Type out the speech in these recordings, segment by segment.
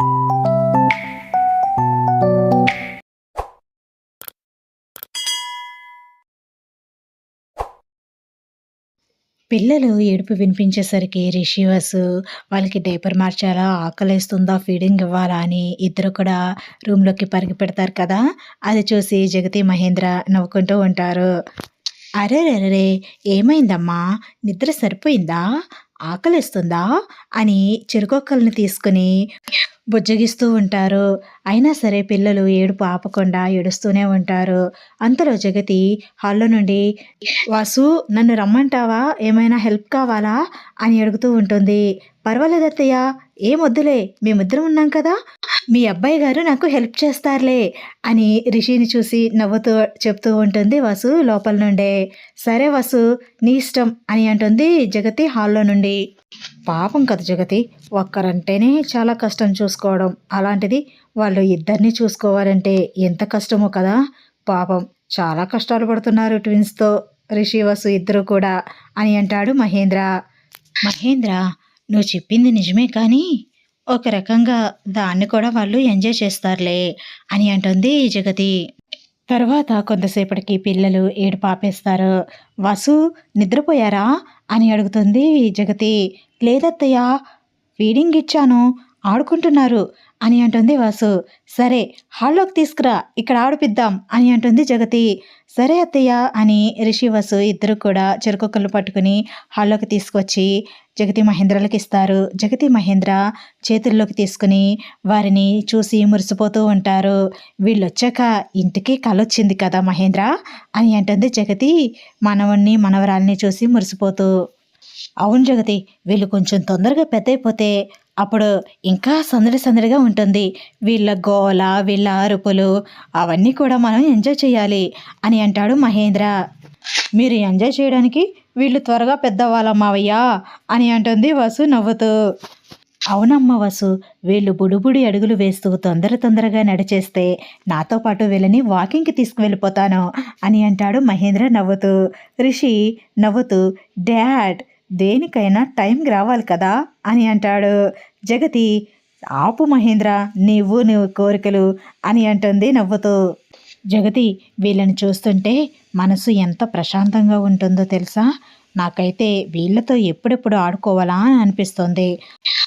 పిల్లలు ఏడుపు వినిపించేసరికి రిషివసు వాళ్ళకి డైపర్ మార్చాలా ఆకలేస్తుందా ఫీడింగ్ ఇవ్వాలా అని ఇద్దరు కూడా రూమ్లోకి పరిగి పెడతారు కదా? అది చూసి జగతి మహేంద్ర నవ్వుకుంటూ ఉంటారు. అరే అరే ఏమైందమ్మా? నిద్ర సరిపోయిందా? ఆకలిస్తుందా? అని చెరుకొక్కలను తీసుకుని బుజ్జగిస్తూ ఉంటారు. అయినా సరే పిల్లలు ఏడుపు ఆపకుండా ఏడుస్తూనే ఉంటారు. అంతలో జగతి హాల్లో నుండి వాసు నన్ను రమ్మంటావా? ఏమైనా హెల్ప్ కావాలా? అని అడుగుతూ ఉంటుంది. పర్వాలేదు అత్తయ్య ఏం మేమిద్దరం ఉన్నాం కదా. మీ అబ్బాయి గారు నాకు హెల్ప్ చేస్తారులే అని రిషిని చూసి నవ్వుతూ చెప్తూ ఉంటుంది వసు లోపల నుండే. సరే వసు నీ ఇష్టం అని అంటుంది జగతి హాల్లో నుండి. పాపం కదా జగతి ఒక్కరంటేనే చాలా కష్టం చూసుకోవడం. అలాంటిది వాళ్ళు ఇద్దరిని చూసుకోవాలంటే ఎంత కష్టమో కదా. పాపం చాలా కష్టాలు పడుతున్నారు ట్విన్స్తో రిషి వసు ఇద్దరు కూడా అని అంటాడు మహేంద్ర. మహేంద్ర నువ్వు చెప్పింది నిజమే కానీ ఒక రకంగా దాన్ని కూడా వాళ్ళు ఎంజాయ్ చేస్తారులే అని అంటుంది జగతి. తర్వాత కొంతసేపటికి పిల్లలు ఏడు పాపేస్తారు. వసు నిద్రపోయారా? అని అడుగుతుంది జగతి. లేదత్తయ్య ఫీడింగ్ ఇచ్చాను. ఆడుకుంటున్నారు అని అంటుంది వాసు. సరే హాల్లోకి తీసుకురా ఇక్కడ ఆడిపిద్దాం అని అంటుంది జగతి. సరే అత్తయ్య అని రిషి వాసు ఇద్దరు కూడా చెరుకొక్కలు పట్టుకుని హాల్లోకి తీసుకొచ్చి జగతి మహేంద్రలకు ఇస్తారు. జగతి మహేంద్ర చేతుల్లోకి తీసుకుని వారిని చూసి మురిసిపోతూ ఉంటారు. వీళ్ళు వచ్చాక ఇంటికి కలొచ్చింది కదా మహేంద్ర అని అంటుంది జగతి మనవణ్ణి మనవరాల్ని చూసి మురిసిపోతూ. అవును జగతి వీళ్ళు కొంచెం తొందరగా పెద్దయిపోతే అప్పుడు ఇంకా సందడి సందడిగా ఉంటుంది. వీళ్ళ గోల వీళ్ళ అరుపులు అవన్నీ కూడా మనం ఎంజాయ్ చేయాలి అని అంటాడు మహేంద్ర. మీరు ఎంజాయ్ చేయడానికి వీళ్ళు త్వరగా పెద్దవాళ్ళ మావయ్యా అని అంటుంది వసు నవ్వుతూ. అవునమ్మ వసు వీళ్ళు బుడుబుడి అడుగులు వేస్తూ తొందర తొందరగా నడిచేస్తే నాతో పాటు వీళ్ళని వాకింగ్కి తీసుకువెళ్ళిపోతాను అని అంటాడు మహేంద్ర నవ్వుతూ. రిషి నవ్వుతూ డాడ్ దేనికైనా టైంకి రావాలి కదా అని అంటాడు. జగతి ఆపు మహేంద్ర నీవు నువ్వు కోరికలు అని అంటుంది నవ్వుతూ. జగతి వీళ్ళని చూస్తుంటే మనసు ఎంత ప్రశాంతంగా ఉంటుందో తెలుసా? నాకైతే వీళ్ళతో ఎప్పుడెప్పుడు ఆడుకోవాలా అని అనిపిస్తుంది.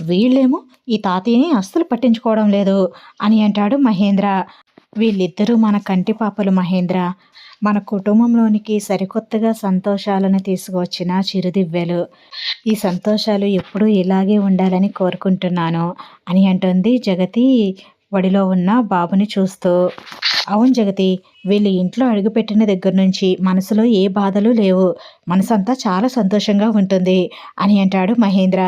వీళ్ళేమో ఈ తాతయ్యని అస్సలు పట్టించుకోవడం లేదు అని అంటాడు మహేంద్ర. వీళ్ళిద్దరూ మన కంటి పాపలు మహేంద్ర. మన కుటుంబంలోనికి సరికొత్తగా సంతోషాలను తీసుకువచ్చిన చిరుదివ్వెలు. ఈ సంతోషాలు ఎప్పుడూ ఇలాగే ఉండాలని కోరుకుంటున్నాను అని అంటుంది జగతి ఒడిలో ఉన్న బాబుని చూస్తూ. అవును జగతి వీళ్ళు ఇంట్లో అడుగుపెట్టిన దగ్గర నుంచి మనసులో ఏ బాధలు లేవు. మనసంతా చాలా సంతోషంగా ఉంటుంది అని అంటాడు మహేంద్ర.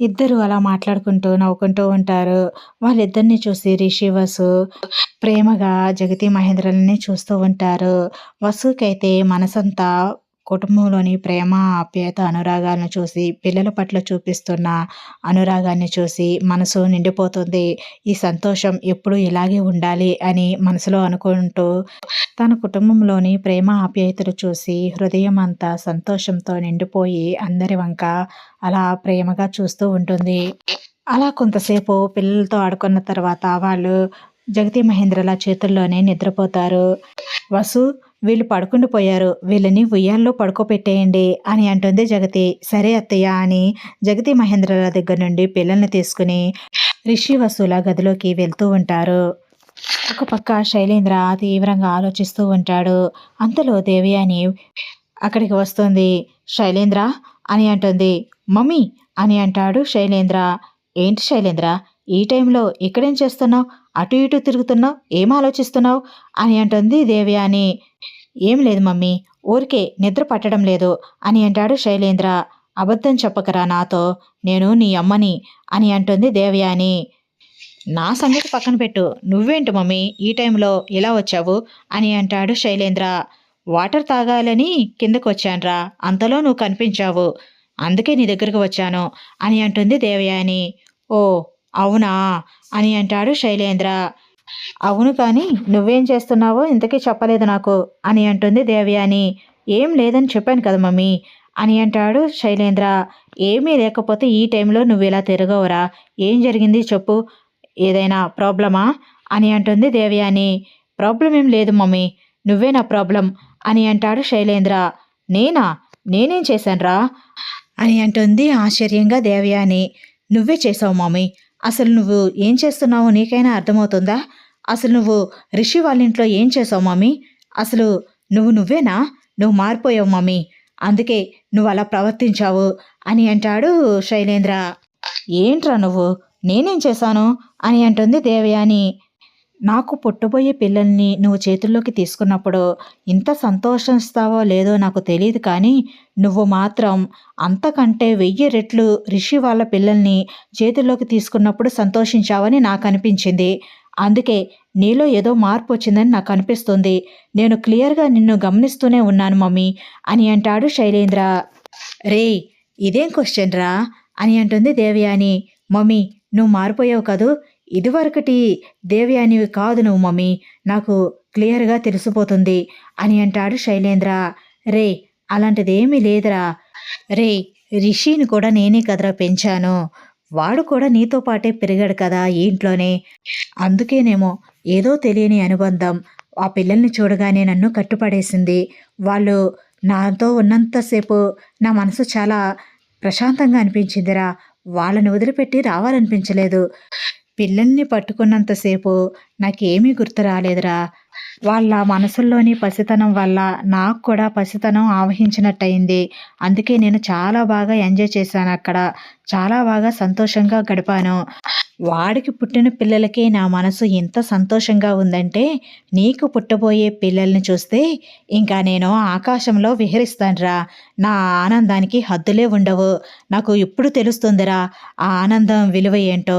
ఇద్దరు అలా మాట్లాడుకుంటూ నవ్వుకుంటూ ఉంటారు. వాళ్ళిద్దరిని చూసి రిషి వసు ప్రేమగా జగతి మహేంద్రలని చూస్తూ ఉంటారు. వసుకైతే మనసంతా కుటుంబంలోని ప్రేమ ఆప్యాయత అనురాగాలను చూసి పిల్లల పట్ల చూపిస్తున్న అనురాగాన్ని చూసి మనసు నిండిపోతుంది. ఈ సంతోషం ఎప్పుడు ఇలాగే ఉండాలి అని మనసులో అనుకుంటూ తన కుటుంబంలోని ప్రేమ ఆప్యాయతలు చూసి హృదయం అంతా సంతోషంతో నిండిపోయి అందరి వంక అలా ప్రేమగా చూస్తూ ఉంటుంది. అలా కొంతసేపు పిల్లలతో ఆడుకున్న తర్వాత వాళ్ళు జగతి మహేంద్రల చేతుల్లోనే నిద్రపోతారు. వసు వీళ్ళు పడుకుండిపోయారు వీళ్ళని ఉయ్యాల్లో పడుకోపెట్టేయండి అని అంటుంది జగతి. సరే అత్తయ్య అని జగతి మహేంద్రల దగ్గర నుండి పిల్లల్ని తీసుకుని రిషి వసూల గదిలోకి వెళ్తూ ఉంటారు. ఒక పక్క శైలేంద్ర తీవ్రంగా ఆలోచిస్తూ ఉంటాడు. అంతలో దేవి అని అక్కడికి వస్తుంది. శైలేంద్ర అని అంటుంది. మమ్మీ అని అంటాడు శైలేంద్ర. ఏంటి శైలేంద్ర? ఈ టైంలో ఇక్కడేం చేస్తున్నావు? అటు ఇటు తిరుగుతున్నావు? ఏం ఆలోచిస్తున్నావు? అని అంటుంది దేవయాని. ఏం లేదు మమ్మీ ఊరికే నిద్ర పట్టడం లేదు అని అంటాడు శైలేంద్ర. అబద్ధం చెప్పకరా నాతో నేను నీ అమ్మని అని అంటుంది దేవయాని. నా సంగతి పక్కన పెట్టు. నువ్వేంటి మమ్మీ ఈ టైంలో ఇలా వచ్చావు? అని అంటాడు శైలేంద్ర. వాటర్ తాగాలని కిందకు వచ్చానురా అంతలో నువ్వు కనిపించావు. అందుకే నీ దగ్గరకు వచ్చాను అని అంటుంది దేవయాని. ఓ అవునా? అని అంటాడు శైలేంద్ర. అవును కానీ నువ్వేం చేస్తున్నావో ఇంతకీ చెప్పలేదు నాకు అని అంటుంది దేవయాని. ఏం లేదని చెప్పాను కదా మమ్మీ అని అంటాడు శైలేంద్ర. ఏమీ లేకపోతే ఈ టైంలో నువ్వు ఇలా తిరగవురా. ఏం జరిగింది చెప్పు. ఏదైనా ప్రాబ్లమా? అని అంటుంది దేవయాని. ప్రాబ్లం ఏం లేదు మమ్మీ నువ్వే నా ప్రాబ్లం అని అంటాడు శైలేంద్ర. నేనా? నేనేం చేశానురా? అని అంటుంది ఆశ్చర్యంగా దేవయాని. నువ్వే చేసావు మమ్మీ అసలు నువ్వు ఏం చేస్తున్నావో నీకైనా అర్థమవుతుందా? అసలు నువ్వు రిషి వాళ్ళ ఇంట్లో ఏం చేసావు మమ్మీ అసలు నువ్వు నువ్వేనా? నువ్వు మారిపోయావు మమ్మీ అందుకే నువ్వు అలా ప్రవర్తించావు అని అంటాడు శైలేంద్ర. ఏంట్రా నువ్వు? నేనేం చేశాను? అని అంటుంది దేవయాని. నాకు పుట్టబోయే పిల్లల్ని నువ్వు చేతుల్లోకి తీసుకున్నప్పుడు ఇంత సంతోషిస్తావో లేదో నాకు తెలియదు కానీ నువ్వు మాత్రం అంతకంటే వెయ్యి రెట్లు రిషి వాళ్ళ పిల్లల్ని చేతుల్లోకి తీసుకున్నప్పుడు సంతోషించావని నాకు అనిపించింది. అందుకే నీలో ఏదో మార్పు వచ్చిందని నాకు అనిపిస్తుంది. నేను క్లియర్గా నిన్ను గమనిస్తూనే ఉన్నాను మమ్మీ అని అంటాడు శైలేంద్ర. రే ఇదేం క్వశ్చన్ రా అని అంటుంది దేవయాని. మమ్మీ నువ్వు మారిపోయావు కదూ? ఇదివరకటి దేవయానివి కాదు నువ్వు మమ్మీ. నాకు క్లియర్గా తెలిసిపోతుంది అని అంటాడు శైలేంద్ర. రే అలాంటిదేమీ లేదురా. రే రిషిని కూడా నేనే కదరా పెంచాను. వాడు కూడా నీతో పాటే పెరిగాడు కదా ఈ ఇంట్లోనే. అందుకేనేమో ఏదో తెలియని అనుబంధం ఆ పిల్లల్ని చూడగానే నన్ను కట్టుపడేసింది. వాళ్ళు నాతో ఉన్నంతసేపు నా మనసు చాలా ప్రశాంతంగా అనిపించిందిరా. వాళ్ళని వదిలిపెట్టి రావాలనిపించలేదు. పిల్లల్ని పట్టుకున్నంతసేపు నాకేమీ గుర్తు రాలేదురా. వాళ్ళ మనసుల్లోని పసితనం వల్ల నాకు కూడా పసితనం ఆవహించినట్టయింది. అందుకే నేను చాలా బాగా ఎంజాయ్ చేశాను అక్కడ. చాలా బాగా సంతోషంగా గడిపాను. వాడికి పుట్టిన పిల్లలకే నా మనసు ఎంత సంతోషంగా ఉందంటే నీకు పుట్టబోయే పిల్లల్ని చూస్తే ఇంకా నేను ఆకాశంలో విహరిస్తానురా. నా ఆనందానికి హద్దులే ఉండవు. నాకు ఇప్పుడు తెలుస్తుందిరా ఆ ఆనందం విలువ ఏంటో.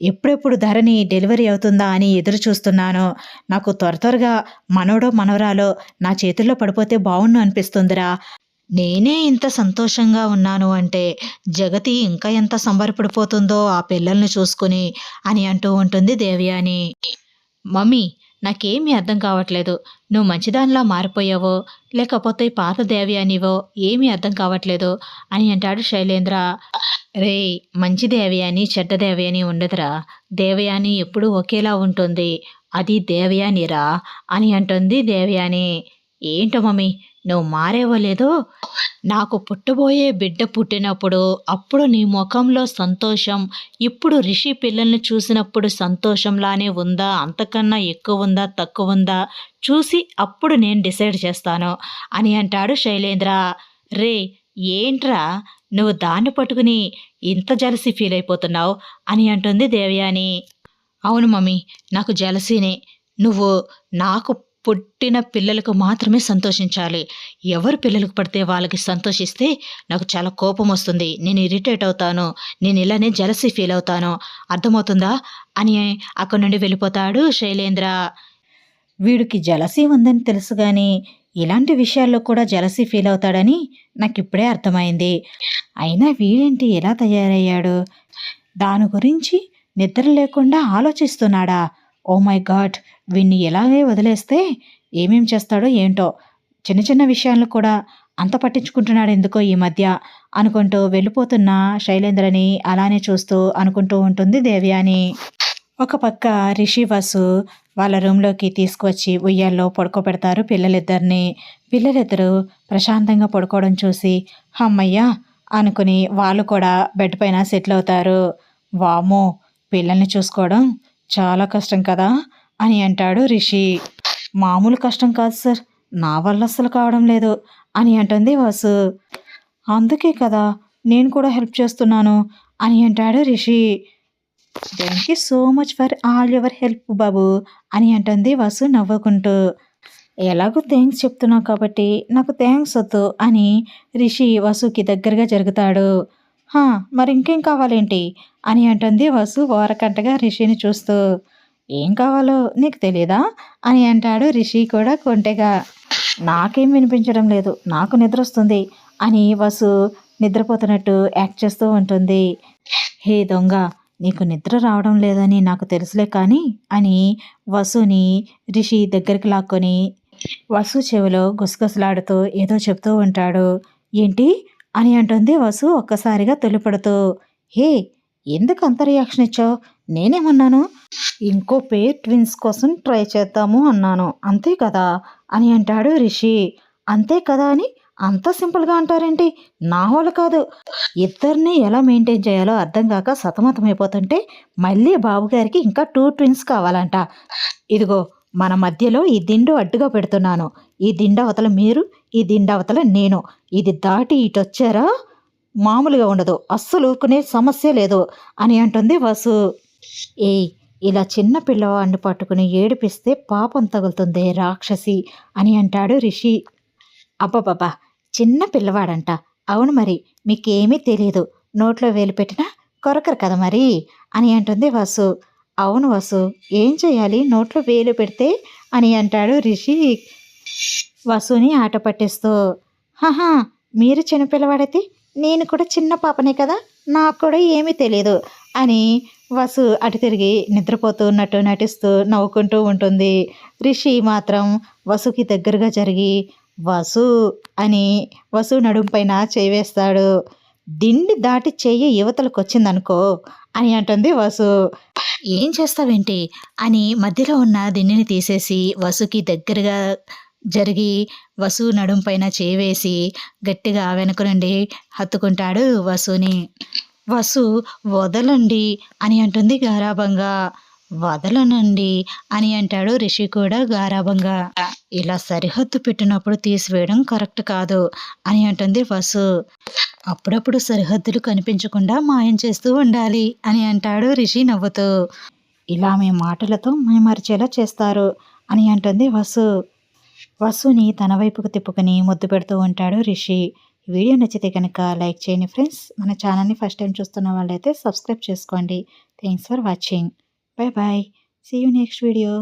ఎప్పుడెప్పుడు ధరని డెలివరీ అవుతుందా అని ఎదురు చూస్తున్నాను నాకు త్వర త్వరగా మనవడో మనవరాలో నా చేతుల్లో పడిపోతే బాగుండు అనిపిస్తుందిరా. నేనే ఇంత సంతోషంగా ఉన్నాను అంటే జగతి ఇంకా ఎంత సంబరపడిపోతుందో ఆ పిల్లల్ని చూసుకుని అని అంటూ ఉంటుంది దేవయాని. మమ్మీ నాకేమీ అర్థం కావట్లేదు. నువ్వు మంచిదానిలా మారిపోయావో లేకపోతే పాత దేవయానివో ఏమీ అర్థం కావట్లేదు అని అంటాడు శైలేంద్ర. రే మంచి దేవయాని చెడ్డ దేవయాని ఉండదురా. దేవయాని ఎప్పుడూ ఒకేలా ఉంటుంది. అది దేవయానిరా అని అంటుంది దేవయాని. ఏంటో మమ్మీ నువ్వు మారేవో లేదో? నాకు పుట్టబోయే బిడ్డ పుట్టినప్పుడు అప్పుడు నీ ముఖంలో సంతోషం ఇప్పుడు రిషి పిల్లల్ని చూసినప్పుడు సంతోషంలానే ఉందా? అంతకన్నా ఎక్కువ ఉందా? తక్కువ ఉందా? చూసి అప్పుడు నేను డిసైడ్ చేస్తాను అని అంటాడు శైలేంద్ర. రే ఏంట్రా? నువ్వు దాన్ని పట్టుకుని ఇంత జలసి ఫీల్ అయిపోతున్నావు అని అంటుంది దేవయాని. అవును మమ్మీ నాకు జలసీనే నువ్వు నాకు పుట్టిన పిల్లలకు మాత్రమే సంతోషించాలి. ఎవరు పిల్లలకు పడితే వాళ్ళకి సంతోషిస్తే నాకు చాలా కోపం వస్తుంది. నేను ఇరిటేట్ అవుతాను. నేను ఇలానే జలసి ఫీల్ అవుతాను. అర్థమవుతుందా? అని అక్కడి నుండి వెళ్ళిపోతాడు శైలేంద్ర. వీడికి జలసీ ఉందని తెలుసు కానీ ఇలాంటి విషయాల్లో కూడా జలసీ ఫీల్ అవుతాడని నాకు ఇప్పుడే అర్థమైంది. అయినా వీడేంటి ఎలా తయారయ్యాడు? దాని గురించి నిద్ర లేకుండా ఆలోచిస్తున్నాడా? Oh my God! వీణ్ణి ఎలాగే వదిలేస్తే ఏమేం చేస్తాడో ఏంటో? చిన్న చిన్న విషయాలను కూడా అంత పట్టించుకుంటున్నాడు ఎందుకో ఈ మధ్య? అనుకుంటూ వెళ్ళిపోతున్న శైలేంద్రని అలానే చూస్తూ అనుకుంటూ ఉంటుంది దేవ్యాని. ఒక పక్క రిషి వసు వాళ్ళ రూమ్లోకి తీసుకువచ్చి ఉయ్యాల్లో పడుకోబెడతారు పిల్లలిద్దరిని. పిల్లలిద్దరూ ప్రశాంతంగా పడుకోవడం చూసి అమ్మయ్యా! అనుకుని వాళ్ళు కూడా బెడ్ పైన సెటిల్ అవుతారు వామో పిల్లల్ని చూసుకోవడం చాలా కష్టం కదా! అని అంటాడు రిషి. మామూలు కష్టం కాదు సార్. నా వల్ల అస్సలు కావడం లేదు అని అంటుంది వాసు. అందుకే కదా! నేను కూడా హెల్ప్ చేస్తున్నాను అని అంటాడు Rishi. Thank you so much for all your help బాబు అని అంటుంది వసు నవ్వుకుంటూ. ఎలాగో థ్యాంక్స్ చెప్తున్నావు కాబట్టి నాకు థ్యాంక్స్ వద్దు అని రిషి వసుకి దగ్గరగా జరుగుతాడు. మరి ఇంకేం కావాలేంటి? అని అంటుంది వసు ఓరకంటగా రిషిని చూస్తూ. ఏం కావాలో నీకు తెలియదా అని అంటాడు రిషి కూడా కొంటెగా. నాకేం వినిపించడం లేదు నాకు నిద్ర వస్తుంది అని వసు నిద్రపోతున్నట్టు యాక్ట్ చేస్తూ ఉంటుంది. హే దొంగ నీకు నిద్ర రావడం లేదని నాకు తెలుసులే కానీ అని వసుని రిషి దగ్గరికి లాక్కొని వసు చెవిలో గుసగుసలాడుతూ ఏదో చెప్తూ ఉంటాడు. ఏంటి? అని అంటుంది వసు ఒక్కసారిగా తొలిపడుతూ. హే ఎందుకు అంత రియాక్షన్ ఇచ్చావు? నేనేమన్నాను? ఇంకో పేర్ ట్విన్స్ కోసం ట్రై చేద్దాము అన్నాను. అంతే కదా? అని అంటాడు రిషి. అంతే కదా అని అంత సింపుల్గా అంటారేంటి? నా వాళ్ళు కాదు. ఇద్దరిని ఎలా మెయింటైన్ చేయాలో అర్థం కాక సతమతమైపోతుంటే మళ్ళీ బాబుగారికి ఇంకా టూ ట్విన్స్ కావాలంట. ఇదిగో మన మధ్యలో ఈ దిండు అడ్డుగా పెడుతున్నాను. ఈ దిండవతల మీరు ఈ దిండ అవతల నేను. ఇది దాటి ఇటు వచ్చారా? మామూలుగా ఉండదు. అస్సలు ఊరుకునే సమస్య లేదు అని అంటుంది వసు. ఏ ఇలా చిన్న పిల్లవాడిని పట్టుకుని ఏడిపిస్తే పాపం తగులుతుంది రాక్షసి అని అంటాడు రిషి. అబ్బబ్బబ్బా చిన్న పిల్లవాడంట. అవును మరి మీకేమీ తెలియదు నోట్లో వేలు పెట్టినా కొరకరు కదా మరి? అని అంటుంది వసు. అవును వసు ఏం చేయాలి? నోట్లో వేలు పెడితే అని అంటాడు రిషి. వసుని ఆట పట్టిస్తూ హహా మీరు చిన్నపిల్లవాడైతే నేను కూడా చిన్న పాపనే కదా? నాకు కూడా ఏమీ తెలియదు అని వసు అటు తిరిగి నిద్రపోతున్నట్టు నటిస్తూ నవ్వుకుంటూ ఉంటుంది. రిషి మాత్రం వసుకి దగ్గరగా జరిగి వసు అని వసు నడుంపైన పైన దిండి దాటి చెయ్యి యువతలకు వచ్చిందనుకో అని అంటుంది వసు. ఏం చేస్తావేంటి అని మధ్యలో ఉన్న దిండిని తీసేసి వసుకి దగ్గరగా జరిగి వసు నడుంపైన చేవేసి గట్టిగా వెనుక నుండి హత్తుకుంటాడు వసుని. వసు వదలండి అని అంటుంది గారాభంగా. వదలనండి అని అంటాడు రిషి కూడా గారాభంగా. ఇలా సరిహద్దు పెట్టినప్పుడు తీసివేయడం కరెక్ట్ కాదు అని అంటుంది వసు. అప్పుడప్పుడు సరిహద్దులు కనిపించకుండా మాయం చేస్తూ ఉండాలి అని అంటాడు రిషి నవ్వుతూ. ఇలా మీ మాటలతో మైమరిచేలా చేస్తారు అని అంటుంది వసు. వసుని తన వైపుకు తిప్పుకుని ముద్దు పెడుతూ ఉంటాడు రిషి. వీడియో నచ్చితే కనుక లైక్ చేయండి ఫ్రెండ్స్. మన ఛానల్ని ఫస్ట్ టైం చూస్తున్న వాళ్ళైతే సబ్స్క్రైబ్ చేసుకోండి. Thanks for watching. Bye bye see you next video